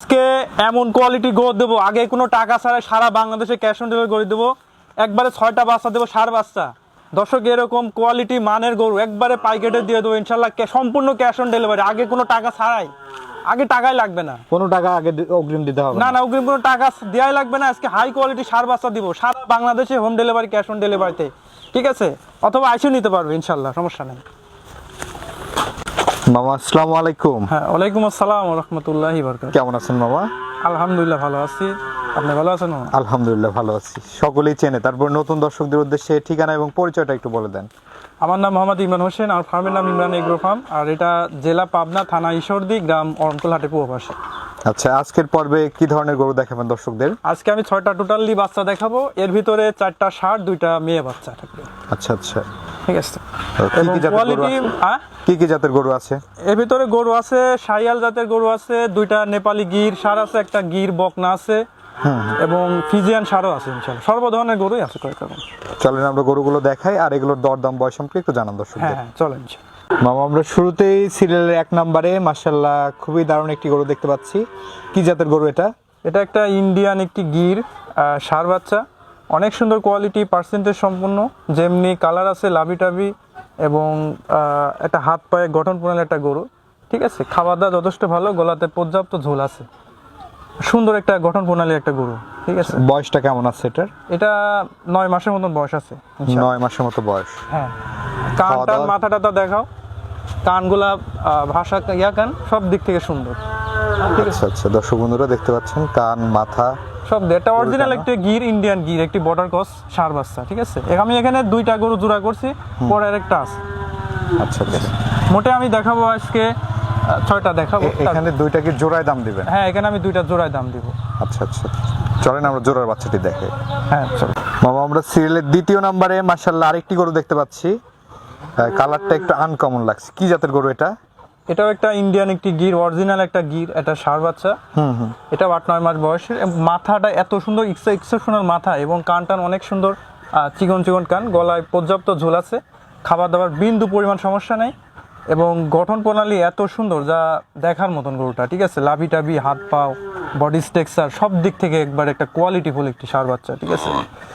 আজকে এমন কোয়ালিটি গোদ দেবো। আগে কোনো টাকা ছাড়া সারা বাংলাদেশে ক্যাশ অন ডেলিভারি করে দেবো। একবারে ছয়টা বাচ্চা দেবো সার বাচ্চা। দর্শক এরকম কোয়ালিটি মানের গরু একবারে পাইকেটে দিয়ে দেবো ইনশাল্লাহ সম্পূর্ণ ক্যাশ অন ডেলিভারি আগে কোনো টাকা ছাড়াই। আগে টাকাই লাগবে না। কোনো টাকা আগে অগ্রিম দিতে হবে না না। না অগ্রিম কোনো টাকা দেওয়াই লাগবে না। আজকে হাই কোয়ালিটি সার বাচ্চা দিব। সারা বাংলাদেশে হোম ডেলিভারি ক্যাশ অন ডেলিভারিতে ঠিক আছে? অথবা আইসিও নিতে পারবে ইনশাল্লাহ সমস্যা নেই। মামা আসসালামু আলাইকুম। হ্যাঁ ওয়ালাইকুম আসসালাম রহমতুল্লাহি বরকাত কেমন আছেন মামা? আলহামদুলিল্লাহ ভালো আছি। আপনি ভালো আছেন আলহামদুলিল্লাহ ভালো আছি। সকলেই চেনে। তারপর নতুন দর্শকদের উদ্দেশ্যে ঠিকানা এবং পরিচয়টা একটু বলে দেন। আমার নাম মোহাম্মদ ইমরান হোসেন আর ফার্মের নাম ইমরান এগ্রো ফার্ম আর এটা জেলা পাবনা থানা ঈশ্বরদী গ্রাম অরমকুলহাটে পূর্বপাশে আচ্ছা আজকের পর্বে কি ধরনের গরু দেখাবেন দর্শকদের? আজকে আমি ছয়টা টোটালি বাচ্চা দেখাবো। এর ভিতরে চারটা ষাট দুইটা মেয়ে বাচ্চা থাকবে। আচ্ছা আচ্ছা। ঠিক আছে। কি কি জাতের গরু কোয়ালিটি আছে? কি কি জাতের গরু আছে? এর ভিতরে গরু আছে জাতের গরু আছে দুইটা নেপালি গির সার আছে একটা গির বকনা আছে এবং ফিজিয়ান সারও আছে ইনশাল্লাহ সর্ব ধরনের গরুই আছে কয়েক রকম। চলেন আমরা গরুগুলো দেখাই আর এগুলোর দরদাম বয়স সম্পর্কে একটু জানান হ্যাঁ দর্শকদের। হ্যাঁ চলেন মামা আমরা শুরুতেই সিরিয়ালের এক নম্বরে মার্শাল্লাহ খুবই দারুণ একটি গরু দেখতে পাচ্ছি। কি জাতের গরু এটা? এটা একটা ইন্ডিয়ান একটি গির ষাঁড় বাচ্চা। অনেক সুন্দর কোয়ালিটি পার্সেন্টেজ সম্পূর্ণ। যেমনি কালার আছে লাভি টাভি এবং একটা হাত পায়ে গঠন প্রণালী একটা গরু ঠিক আছে? খাবার দাওয়া যথেষ্ট ভালো গলাতে পর্যাপ্ত ঝোল আছে। সুন্দর একটা গঠন প্রণালী একটা গরু ঠিক আছে? বয়সটা কেমন আছে এটার? এটা নয় মাসের মতন বয়স আছে নয় মাসের মতো বয়স। হ্যাঁ। কান মাথাটা টাথা দেখাও। কানগুলা ভাষা ইয়া কান সব দিক থেকে সুন্দর আচ্ছা আচ্ছা। দর্শক বন্ধুরা দেখতে পাচ্ছেন কান মাথা সব এটা অরিজিনাল। একটা গির ইন্ডিয়ান গির একটি বর্ডার ক্রস সার বাচ্চা ঠিক আছে? আমি এখানে দুইটা গরু জোড়া করছি পরে আরেকটা আছে। আচ্ছা আচ্ছা। মোটে আমি দেখাবো আজকে ছয়টা দেখাবো। এখানে দুইটা কি জোড়ায় দাম দিবেন? হ্যাঁ এখানে আমি দুইটা জোড়ায় দাম দিব। আচ্ছা আচ্ছা। চলেন আমরা জোড়ার বাচ্চাটি দেখে। হ্যাঁ চলো। মামা আমরা সিরিয়ালের দ্বিতীয় নম্বরে মার্শাল্লাহ আরেকটি গরু দেখতে পাচ্ছি। কালারটা একটু আনকমন লাগছে। কি জাতের গরু এটা? এটাও একটা ইন্ডিয়ান একটি গির অরিজিনাল একটা গির এটা ষাঁড় বাচ্চা। হুম হুম। এটাও আট নয় মাস বয়সের। মাথাটা এত সুন্দর এক্সেপশনাল মাথা এবং কান টান অনেক সুন্দর চিকন চিকন কান গলায় পর্যাপ্ত ঝোল আছে। খাবার দাবার বিন্দু পরিমাণ সমস্যা নেই। এবং গঠন প্রণালী এত সুন্দর যা দেখার মতন গরুটা ঠিক আছে? লাভি টাভি হাত পাও বডি স্ট্রাকচার সব দিক থেকে একবার একটা কোয়ালিটি ফুল একটি সার বাচ্চা ঠিক আছে?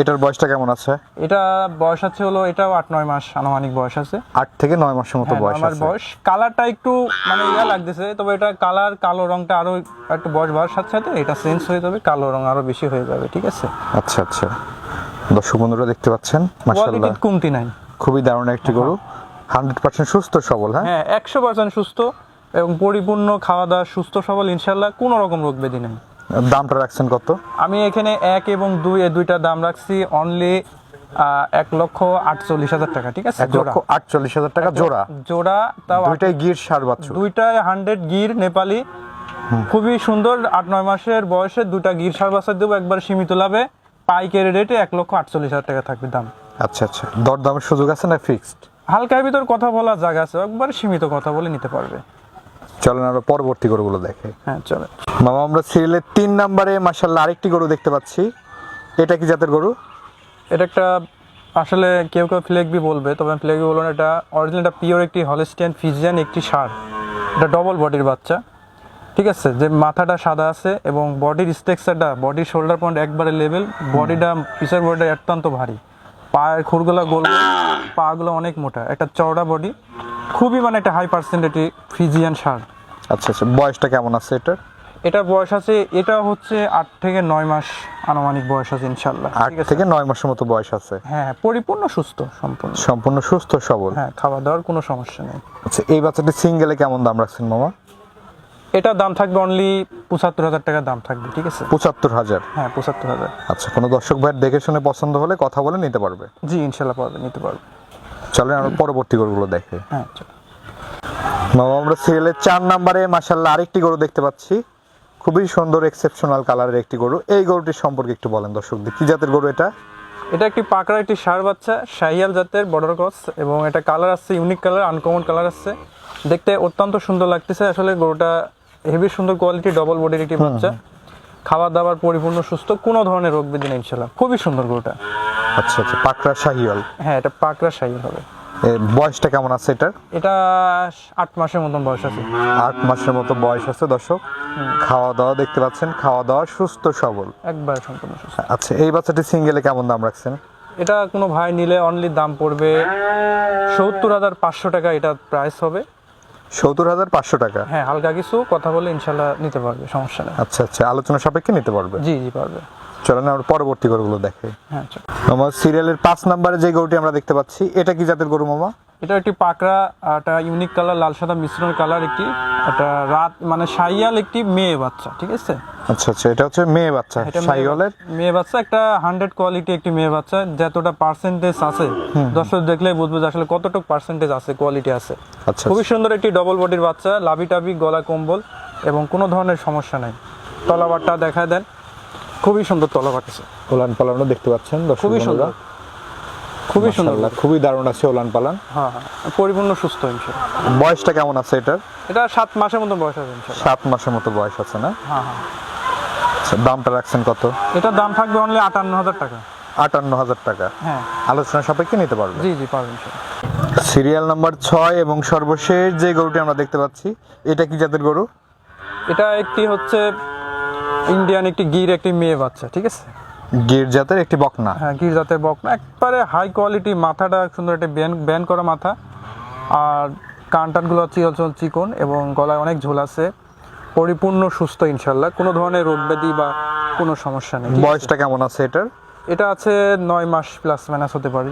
এটার বয়সটা কেমন আছে? এটা বয়স আছে হলো এটাও আট নয় মাস আনুমানিক বয়স আছে। আট থেকে নয় মাসের মতো হ্যাঁ, বয়স আমার বয়স। কালারটা একটু মানে ইয়া লাগতেছে তবে এটা কালার কালো রংটা আরও একটু বয়স বাড়ার সাথে সাথে এটা চেঞ্জ হয়ে যাবে কালো রং আরও বেশি হয়ে যাবে ঠিক আছে? আচ্ছা আচ্ছা। দর্শক বন্ধুরা দেখতে পাচ্ছেন কোয়ালিটির কমতি নাই। খুবই দারুণ একটি গরু। হান্ড্রেড পার্সেন্ট সুস্থ সবল হ্যাঁ? হ্যাঁ একশো পার্সেন্ট সুস্থ। এবং পরিপূর্ণ খাওয়া দাওয়া সুস্থ সবল ইনশাল্লাহ কোনো রকম রোগ ব্যাধি নেই। দামটা রাখছেন কত? আমি এখানে এক এবং দুই এই দুইটা দাম রাখছি অনলি এক লক্ষ আটচল্লিশ হাজার টাকা ঠিক আছে? এক লক্ষ আটচল্লিশ হাজার টাকা জোড়া। জোড়া তাও দুইটাই গির সার বাচ্চু দুইটায় হান্ড্রেড গির নেপালি। খুবই সুন্দর আট নয় মাসের বয়সে দুটা গির সার বাচ্চা দেবো একবার সীমিত লাভে। পাইকারি রেটে এক লক্ষ আটচল্লিশ হাজার টাকা থাকবে দাম। আচ্ছা আচ্ছা। দরদামের সুযোগ আছে না ফিক্সড হালকার ভিতর কথা বলার জায়গা আছে একবার সীমিত কথা বলে নিতে পারবে। চলেন আমরা পরবর্তী গরুগুলো দেখে। হ্যাঁ চলে মামা আমরা সিরিয়ালের তিন নম্বরে মাসাল্লাহ আরেকটি গরু দেখতে পাচ্ছি। এটা কি জাতের গরু? এটা একটা আসলে কেউ কেউ ফ্লেগবি বলবে তবে আমি ফ্লেগবি বলব না এটা অরিজিনাল একটা পিওর একটি হলিস্টিয়ান ফিজিয়ান একটি সার এটা ডবল বডির বাচ্চা। ঠিক আছে? যে মাথাটা সাদা আছে এবং বডির স্ট্রাকচারটা বডির শোল্ডার পয়েন্ট একবারে লেভেল বডিটা পিসের বডিটা অত্যন্ত ভারী। পায়ের খুরগুলো গোল পাগুলো অনেক মোটা। একটা চওড়া বডি খুবই মানে একটা হাই পার্সেন্টেটি ফিজিয়ান সার আচ্ছা আচ্ছা বয়সটা কেমন আছে এটার? এটার বয়স আছে এটা হচ্ছে আট থেকে নয় মাস আনুমানিক বয়স আছে ইনশাল্লাহ আট থেকে নয় মাসের মতো বয়স আছে। হ্যাঁ হ্যাঁ, পরিপূর্ণ সুস্থ সম্পূর্ণ। সম্পূর্ণ সুস্থ সবল। হ্যাঁ খাওয়া দাওয়ার কোনো সমস্যা নেই। আচ্ছা এই বাচ্চাটি সিঙ্গেলে কেমন দাম রাখছেন মামা? এটার দাম থাকবে অনলি পঁচাত্তর হাজার টাকা দাম থাকবে ঠিক আছে? পঁচাত্তর হাজার? হ্যাঁ পঁচাত্তর হাজার। আচ্ছা কোনো দর্শক ভাইয়ের দেখে শুনে পছন্দ হলে কথা বলে নিতে পারবে। জি ইনশাল্লাহ পারবে নিতে পারবে। চলেন আমরা পরবর্তী গরুগুলো দেখে। হ্যাঁ আমরা সিরিয়ালের চার নাম্বারে মাসাল্লাহ আরেকটি গরু দেখতে পাচ্ছি। খুবই সুন্দর এক্সেপশনাল কালারের একটি গরু। এই গরুটির সম্পর্কে একটু বলেন দর্শকদের। কি জাতের গরু এটা? এটা একটি পাকড়া একটি সার বাচ্চা শাহিয়াল জাতের বর্ডার ক্রস এবং এটা কালার আসছে ইউনিক কালার আনকমন কালার আসছে দেখতে অত্যন্ত সুন্দর লাগতেছে। আসলে গরুটা হেভি সুন্দর কোয়ালিটি ডবল বডির একটি বাচ্চা। খাবার দাবার পরিপূর্ণ সুস্থ কোনো ধরনের রোগ বিধি নেই ইনশাল্লাহ খুবই সুন্দর গরুটা। আচ্ছা আচ্ছা পাকড়া শাহিওয়াল। হ্যাঁ এটা পাকড়া শাহিয়াল হবে। বয়সটা কেমন আছে এটার? এটা আট মাসের মতন বয়স আছে। আট মাসের মতো বয়স আছে দর্শক। খাওয়া দাওয়া দেখতে পাচ্ছেন খাওয়া দাওয়া সুস্থ সবল। একবার সম্পূর্ণ সুস্থ। আচ্ছা এই বাচ্চাটি সিঙ্গেলে কেমন দাম রাখছেন? এটা কোনো ভাই নিলে অনলি দাম পড়বে সত্তর হাজার পাঁচশো টাকা এটা প্রাইস হবে। সত্তর হাজার পাঁচশো টাকা? হ্যাঁ হালকা কিছু কথা বলে ইনশাল্লাহ নিতে পারবে সমস্যা নেই। আচ্ছা আচ্ছা আলোচনা সাপেক্ষে নিতে পারবে? জি জি পারবে। চলেন আমরা পরবর্তী গরুগুলো দেখে। হ্যাঁ। আমার সিরিয়ালের পাঁচ নম্বরে যে গরুটি আমরা দেখতে পাচ্ছি এটা কি জাতের গরু মামা? এটা একটি পাকড়া একটা ইউনিক কালার লাল সাদা মিশ্রণ কালার একটি একটা রাত মানে সাইয়াল একটি মেয়ে বাচ্চা ঠিক আছে? আচ্ছা আচ্ছা এটা হচ্ছে মেয়ে বাচ্চা এটা মেয়ে মেয়ে বাচ্চা একটা হান্ড্রেড কোয়ালিটি একটি মেয়ে বাচ্চা যতটা পার্সেন্টেজ আছে দর্শক দেখলে বুঝবে যে আসলে কতটুকু পার্সেন্টেজ আছে কোয়ালিটি আছে। আচ্ছা খুবই সুন্দর একটি ডবল বডির বাচ্চা লাভি টাবি গলা কম্বল এবং কোনো ধরনের সমস্যা নাই। তলাবারটা দেখা দেন। খুবই সুন্দর তলাবার আছে ওলান পালানও দেখতে পাচ্ছেন খুবই সুন্দর। খুবই সুন্দর। খুবই দারুণ আছে ওলান পালান। হ্যাঁ হ্যাঁ। পরিপূর্ণ সুস্থ ইনশাল্লাহ বয়সটা কেমন আছে এটার? এটা সাত মাসের মতো বয়স আছে সাত মাসের মতো বয়স আছে না? হ্যাঁ হ্যাঁ। আচ্ছা দামটা রাখছেন কত? এটার দাম থাকবে অনলি আটান্ন হাজার টাকা। আটান্ন হাজার টাকা। হ্যাঁ। আলোচনা সাপেক্ষে নিতে পারবে? জি জি পারবেন সিরিয়াল নাম্বার ছয় এবং সর্বশেষ যে গরুটি আমরা দেখতে পাচ্ছি এটা কি জাতের গরু? এটা একটি হচ্ছে ইন্ডিয়ান একটি গির একটি মেয়ে বাচ্চা ঠিক আছে? গির জাতের একটি বকনা। হ্যাঁ গির জাতের বকনা। একবারে হাই কোয়ালিটি মাথাটা সুন্দর একটা ব্যান ব্যান করা মাথা। আর কান টানগুলো চিকন চিকন এবং গলায় অনেক ঝোল আছে। পরিপূর্ণ সুস্থ ইনশাল্লাহ কোনো ধরনের রোগ ব্যাধি বা কোনো সমস্যা নেই বয়সটা কেমন আছে এটার? এটা আছে নয় মাস প্লাস মাইনাস হতে পারে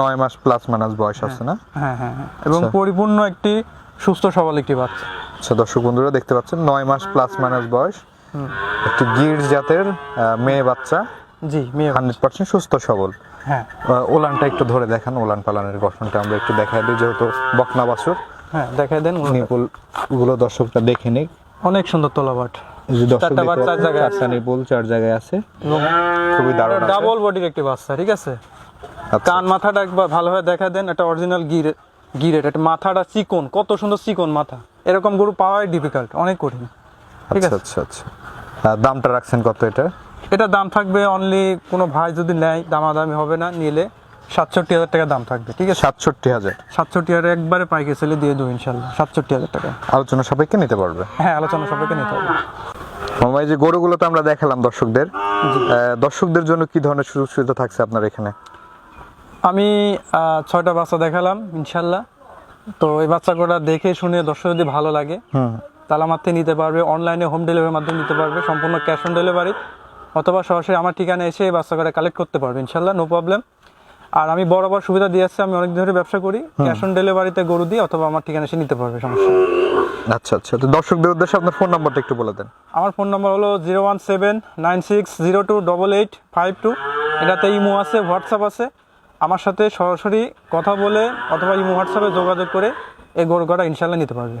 নয় মাস প্লাস মাইনাস বয়স আছে না? হ্যাঁ হ্যাঁ হ্যাঁ। এবং আচ্ছা। পরিপূর্ণ একটি সুস্থ সবল একটি বাচ্চা। আচ্ছা দর্শক বন্ধুরা দেখতে পাচ্ছেন নয় মাস প্লাস মাইনাস বয়স। একটি গির জাতের মেয়ে বাচ্চা। জি মেয়ে হান্ড্রেড পার্সেন্ট সুস্থ সবল। হ্যাঁ। ওলানটা একটু ধরে দেখান ওলান পালানের গঠনটা আমরা একটু দেখাই দিই যেহেতু বকনা বাছুর। হ্যাঁ দেখাই দেন নিপুলগুলো দর্শকরা দেখে নিক। অনেক সুন্দর তোলাবাট। চারটা জায়গায় নিপুল চার জায়গায় আছে। খুবই দারুণ ডাবল বডির একটি বাচ্চা ঠিক আছে? আচ্ছা, কান মাথাটা একবার ভালোভাবে দেখা দেন অরিজিনাল গির গিরেট একটা মাথাটা চিকন কত সুন্দর চিকন মাথা। এরকম গরু পাওয়াই ডিফিকাল্ট অনেক কঠিন। ঠিক আচ্ছা আছে। আচ্ছা আচ্ছা। দামটা রাখছেন কত এটা? এটা দাম থাকবে অনলি কোনো ভাই যদি নেয় দামাদামি হবে না নিলে সাতষট্টি হাজার টাকা দাম থাকবে ঠিক আছে? সাতষট্টি হাজার। সাতষট্টি হাজার একবারে পাইকে ছেলে দিয়ে দেবো ইনশাল্লাহ সাতষট্টি হাজার টাকা। আলোচনা সাপেক্ষে নিতে পারবে? হ্যাঁ আলোচনা সবাইকে নিতে হবে। মামা যে গরুগুলো তো আমরা দেখালাম দর্শকদের। দর্শকদের জন্য কি ধরনের সুযোগ সুবিধা থাকছে আপনার এখানে? আমি ছয়টা বাচ্চা দেখালাম ইনশাল্লাহ। তো এই বাচ্চাগুলো দেখে শুনে দর্শক যদি ভালো লাগে তাহলে থেকে নিতে পারবে অনলাইনে হোম ডেলিভারির মাধ্যমে নিতে পারবে সম্পূর্ণ ক্যাশ অন ডেলিভারি অথবা সরাসরি আমার ঠিকানা এসে এই বাচ্চাগুলো কালেক্ট করতে পারবে ইনশাল্লাহ নো প্রবলেম আর আমি বরাবর সুবিধা দিয়ে আসছি আমি অনেক ধরে ব্যবসা করি ক্যাশ অন ডেলিভারিতে গরু দিই অথবা আমার ঠিকানা এসে নিতে পারবে সমস্যা আচ্ছা আচ্ছা তো দর্শকদের উদ্দেশ্যে আপনার ফোন নাম্বারটা একটু বলে দেন। আমার ফোন নম্বর হলো zero one seven nine six zero two double eight five two এটাতে ইমো আছে হোয়াটসঅ্যাপ আছে। আমার সাথে সরাসরি কথা বলে অথবা ইমো হোয়াটসঅ্যাপে যোগাযোগ করে এই গরু কটা ইনশাল্লাহ নিতে পারবে।